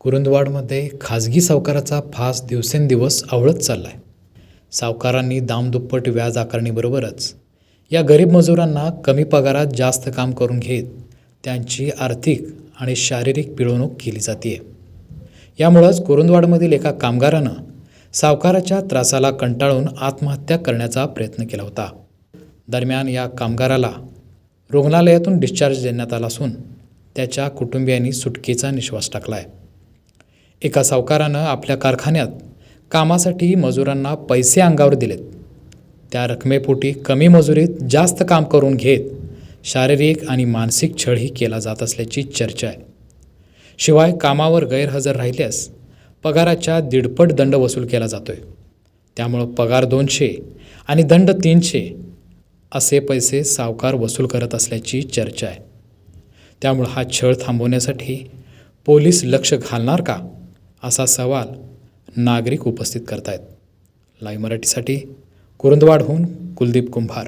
कुरुंदवाडमध्ये खाजगी सावकाराचा फास दिवसेंदिवस आवळत चालला आहे सावकारांनी दामदुप्पट व्याज आकारणीबरोबरच या गरीब मजुरांना कमी पगारात जास्त काम करून घेत त्यांची आर्थिक आणि शारीरिक पिळवणूक केली जाते यामुळंच कुरुंदवाडमधील एका कामगारानं सावकाराच्या त्रासाला कंटाळून आत्महत्या करण्याचा प्रयत्न केला होता. दरम्यान या कामगाराला रुग्णालयातून डिस्चार्ज देण्यात आला असून त्याच्या कुटुंबियांनी सुटकेचा निश्वास टाकला आहे एका सावकारानं आपल्या कारखान्यात कामासाठी मजुरांना पैसे अंगावर दिलेत. त्या रकमेपोटी कमी मजुरीत जास्त काम करून घेत शारीरिक आणि मानसिक छळही केला जात असल्याची चर्चा आहे. शिवाय कामावर गैरहजर राहिल्यास पगाराच्या दीडपट दंड वसूल केला जातोय. त्यामुळं पगार दोनशे आणि दंड तीनशे असे पैसे सावकार वसूल करत असल्याची चर्चा आहे. त्यामुळं हा छळ थांबवण्यासाठी पोलीस लक्ष घालणार का? असा सवाल नागरिक उपस्थित करतायत. लाईव्ह मराठीसाठी कुरुंदवाडहून कुलदीप कुंभार.